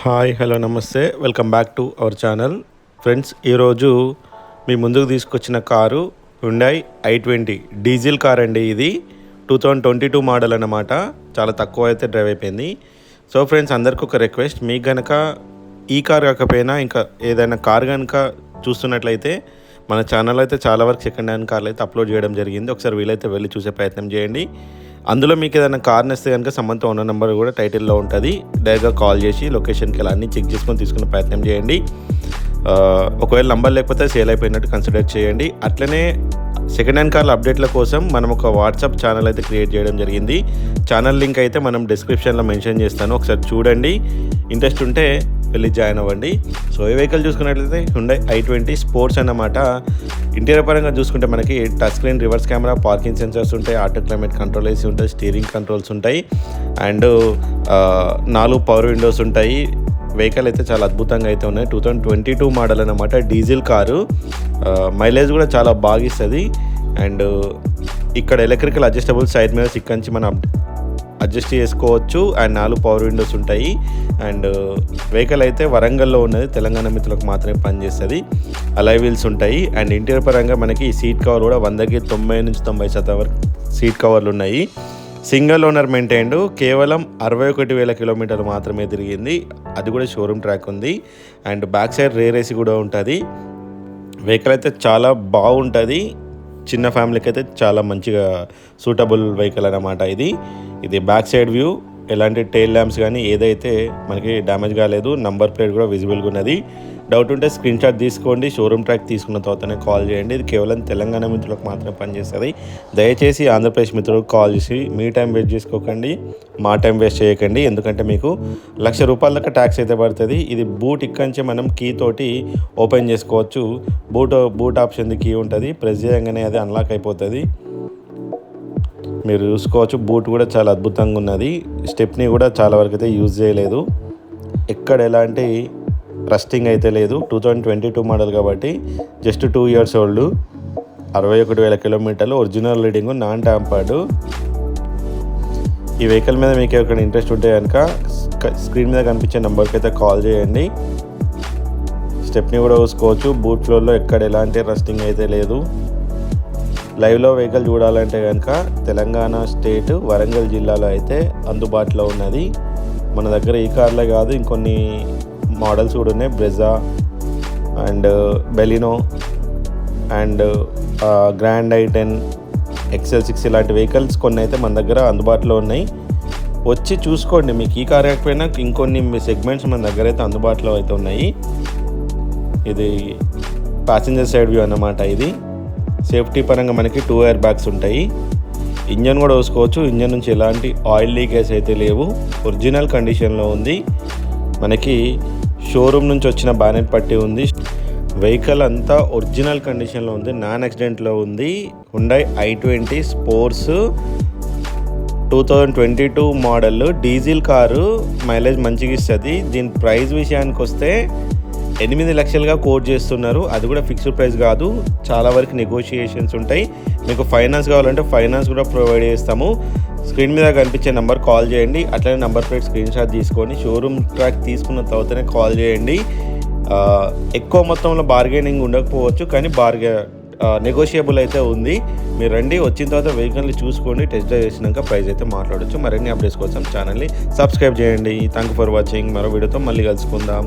Hi hello నమస్తే. Welcome back to our channel. Friends ఈరోజు మీ ముందుకు తీసుకొచ్చిన car Hyundai I twenty diesel car అండి ఇది. Two thousand twenty two model అన్నమాట. చాలా తక్కువ అయితే డ్రైవ్ అయిపోయింది. సో ఫ్రెండ్స్ అందరికీ ఒక రిక్వెస్ట్ మీకు కనుక ఈ కార్ కాకపోయినా ఇంకా ఏదైనా కార్ కనుక చూస్తున్నట్లయితే మన ఛానల్ అయితే చాలా వరకు సెకండ్ హ్యాండ్ కార్లు అయితే అప్లోడ్ చేయడం జరిగింది. ఒకసారి వీలైతే వెళ్ళి చూసే ప్రయత్నం చేయండి. అందులో మీకు ఏదైనా కార్ నస్తే కనుక సంబంధిత ఉన్న నెంబర్ కూడా టైటిల్లో ఉంటుంది. డైరెక్ట్గా కాల్ చేసి లొకేషన్కి ఇలా అన్ని చెక్ చేసుకొని తీసుకునే ప్రయత్నం చేయండి. ఒకవేళ నంబర్ లేకపోతే సేల్ అయిపోయినట్టు కన్సిడర్ చేయండి. అట్లనే సెకండ్ హ్యాండ్ కార్ల అప్డేట్ల కోసం మనం ఒక వాట్సాప్ ఛానల్ అయితే క్రియేట్ చేయడం జరిగింది. ఛానల్ లింక్ అయితే మనం డిస్క్రిప్షన్లో మెన్షన్ చేస్తాను. ఒకసారి చూడండి. ఇంట్రెస్ట్ ఉంటే వెళ్ళి జాయిన్ అవ్వండి. సో ఈ వెహికల్ చూసుకున్నట్లయితే హుండై ఐ ట్వంటీ స్పోర్ట్స్ అన్నమాట. ఇంటీరియర్ పరంగా చూసుకుంటే మనకి touch screen reverse camera parking sensors ఉంటాయి ఆటో క్లైమేట్ కంట్రోల్ ఏసీ ఉంటాయి స్టీరింగ్ కంట్రోల్స్ ఉంటాయి. అండ్ నాలుగు పవర్ విండోస్ ఉంటాయి. వెహికల్ అయితే చాలా అద్భుతంగా అయితే ఉన్నాయి. Two thousand twenty two model అనమాట డీజిల్ కారు. మైలేజ్ కూడా చాలా బాగా ఇస్తుంది. అండ్ ఇక్కడ ఎలక్ట్రికల్ అడ్జస్టబుల్ సైడ్ మీద ఇక్కడి నుంచి మనం అడ్జస్ట్ చేసుకోవచ్చు. అండ్ నాలుగు పవర్ విండోస్ ఉంటాయి. అండ్ వెహికల్ అయితే వరంగల్లో ఉన్నది. తెలంగాణ మిత్రులకు మాత్రమే పనిచేస్తుంది. అలై వీల్స్ ఉంటాయి. అండ్ ఇంటీరియర్ పరంగా మనకి సీట్ కవర్ కూడా వందకి తొంభై నుంచి తొంభై శాతం వరకు సీట్ కవర్లు ఉన్నాయి. సింగిల్ ఓనర్ మెయింటైన్డ్ కేవలం అరవై ఒకటి వేల కిలోమీటర్లు మాత్రమే తిరిగింది. అది కూడా షోరూమ్ ట్రాక్ ఉంది. And back side rear AC కూడా ఉంటుంది. వెహికల్ అయితే చాలా బాగుంటుంది. చిన్న ఫ్యామిలీకి అయితే చాలా మంచిగా సూటబుల్ వెహికల్ అన్నమాట ఇది. ఇది బ్యాక్ సైడ్ వ్యూ. ఎలాంటి టైల్ ల్యాంప్స్ కానీ ఏదైతే మనకి డ్యామేజ్ కాలేదు నంబర్ ప్లేట్ కూడా విజిబుల్గా ఉన్నది. డౌట్ ఉంటే స్క్రీన్ షాట్ తీసుకోండి షోరూమ్ ట్రాక్ తీసుకున్న తర్వాతనే కాల్ చేయండి. ఇది కేవలం తెలంగాణ మిత్రులకు మాత్రమే పనిచేస్తుంది. దయచేసి ఆంధ్రప్రదేశ్ మిత్రులకు కాల్ చేసి మీ టైం వేస్ట్ చేసుకోకండి మా టైం వేస్ట్ చేయకండి. ఎందుకంటే మీకు లక్ష రూపాయల దాకా ట్యాక్స్ అయితే పడుతుంది. ఇది బూట్ ఇక్కడి మనం కీ తోటి ఓపెన్ చేసుకోవచ్చు. బూట్ బూట్ ఆప్షన్ది కీ ఉంటుంది. ప్రెస్ చేయగానే అది అన్లాక్ అయిపోతుంది. మీరు చూసుకోవచ్చు బూట్ కూడా చాలా అద్భుతంగా ఉన్నది. స్టెప్ని కూడా చాలా వరకు అయితే యూజ్ చేయలేదు. ఎక్కడ ఎలాంటి రస్టింగ్ అయితే లేదు. Two thousand twenty two model కాబట్టి జస్ట్ టూ ఇయర్స్ ఓల్డ్ అరవై ఒకటి వేల కిలోమీటర్లు ఒరిజినల్ రీడింగ్ నాన్ ట్యాంపర్డ్ ఈ వెహికల్ మీద మీకు ఎక్కడ ఇంట్రెస్ట్ ఉంటే కనుక స్క్రీన్ మీద కనిపించే నెంబర్కి అయితే కాల్ చేయండి. స్టెప్ని కూడా చూసుకోవచ్చు. బూట్ ఫ్లోర్లో ఎక్కడ ఎలాంటి రస్టింగ్ అయితే లేదు. లైవ్లో వెహికల్ చూడాలంటే కనుక తెలంగాణ స్టేట్ వరంగల్ జిల్లాలో అయితే అందుబాటులో ఉన్నది. మన దగ్గర ఈ కార్లే కాదు ఇంకొన్ని మోడల్స్ కూడా ఉన్నాయి. Brezza and uh, Baleno and Grand I ten XL six ఇలాంటి వెహికల్స్ కొన్ని అయితే మన దగ్గర అందుబాటులో ఉన్నాయి. వచ్చి చూసుకోండి మీకు ఈ కార్ కాకపోయినా ఇంకొన్ని సెగ్మెంట్స్ మన దగ్గర అయితే అందుబాటులో అయితే ఉన్నాయి. ఇది ప్యాసింజర్ సైడ్ వ్యూ అన్నమాట ఇది. సేఫ్టీ పరంగా మనకి టూ ఎయిర్ బ్యాగ్స్ ఉంటాయి. ఇంజన్ కూడా వేసుకోవచ్చు ఇంజన్ నుంచి ఎలాంటి ఆయిల్ లీకేజ్ అయితే లేవు. ఒరిజినల్ కండిషన్లో ఉంది. మనకి షోరూమ్ నుంచి వచ్చిన బ్యానెట్ పట్టి ఉంది. వెహికల్ అంతా ఒరిజినల్ కండిషన్లో ఉంది. నాన్ యాక్సిడెంట్లో ఉంది. Hyundai I twenty sports two thousand twenty two model diesel car mileage మంచిగా ఇస్తుంది. దీని ప్రైస్ విషయానికి వస్తే ఎనిమిది లక్షలుగా కోట్ చేస్తున్నారు. అది కూడా ఫిక్స్డ్ ప్రైస్ కాదు. చాలా వరకు నెగోషియేషన్స్ ఉంటాయి. మీకు ఫైనాన్స్ కావాలంటే ఫైనాన్స్ కూడా ప్రొవైడ్ చేస్తాము. స్క్రీన్ మీద కనిపించే నెంబర్ కాల్ చేయండి. అట్లనే నెంబర్ ప్లేట్ స్క్రీన్ షాట్ తీసుకొని షోరూమ్ ట్రాక్ తీసుకున్న తర్వాతనే కాల్ చేయండి. ఎక్కువ మొత్తంలో బార్గెనింగ్ ఉండకపోవచ్చు కానీ బార్గె నెగోషియబుల్ అయితే ఉంది. మీరు రండి. వచ్చిన తర్వాత వెహికల్ని చూసుకోండి. టెస్ట్ డ్రైవ్ చేసినాక ప్రైస్ అయితే మాట్లాడొచ్చు. మరిన్ని అప్డేట్స్ కోసం ఛానల్ని సబ్స్క్రైబ్ చేయండి. థ్యాంక్ ఫర్ వాచింగ్ మరో వీడియోతో మళ్ళీ కలుసుకుందాం.